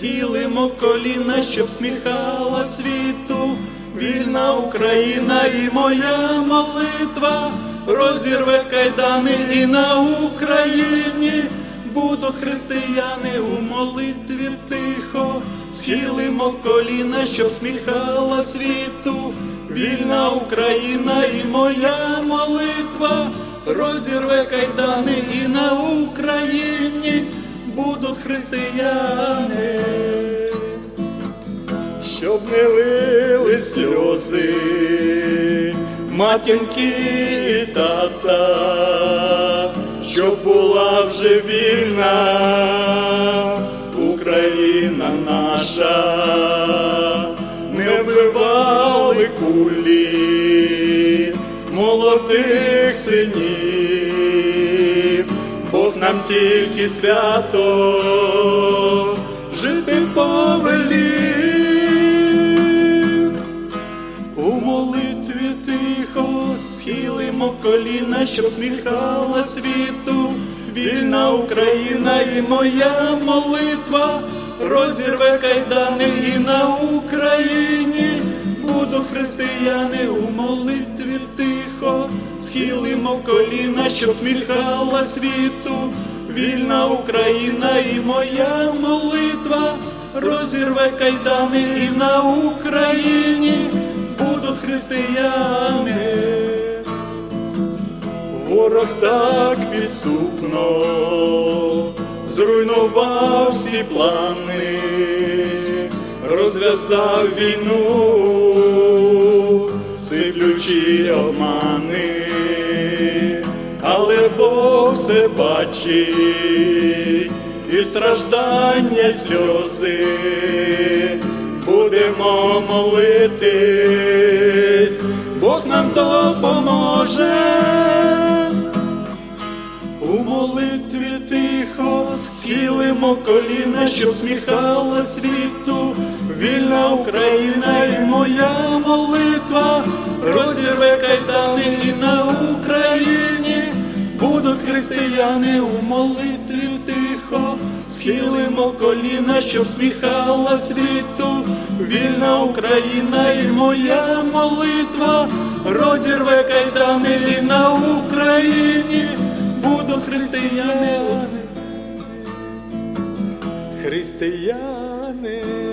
схилимо коліна, щоб сміхала світу. Вільна Україна і моя молитва. Розірве кайдани і на Україні. Будуть християни у молитві тихо, схилимо коліна, щоб сміхала світу. Вільна Україна і моя молитва. Розірве кайдани і на Україні будуть християни, щоб не лили сльози, матінки і тата, щоб була вже вільна Україна наша, не вбивали кулі молодих синів, нам тільки свято жити повелів. У молитві тихо схилимо коліна, щоб сміхала світу. Вільна Україна і моя молитва розірве кайдани і на Україні схилимо коліна, щоб сміхала світу. Вільна Україна і моя молитва розірве кайдани і на Україні будуть християни. Ворог так підсупно зруйнував всі плани, розв'язав війну, сиплючі обмани, Бог все бачить і страждання сльози. Будемо молитись, Бог нам допоможе. У молитві тихо схилимо коліна, щоб сміхала світу. Вільна Україна і моя молитва розірве кайдани і на Україні будуть християни у молитві тихо. Схилимо коліна, щоб сміхала світу. Вільна Україна і моя молитва розірве кайдани і на Україні будуть християни. Християни.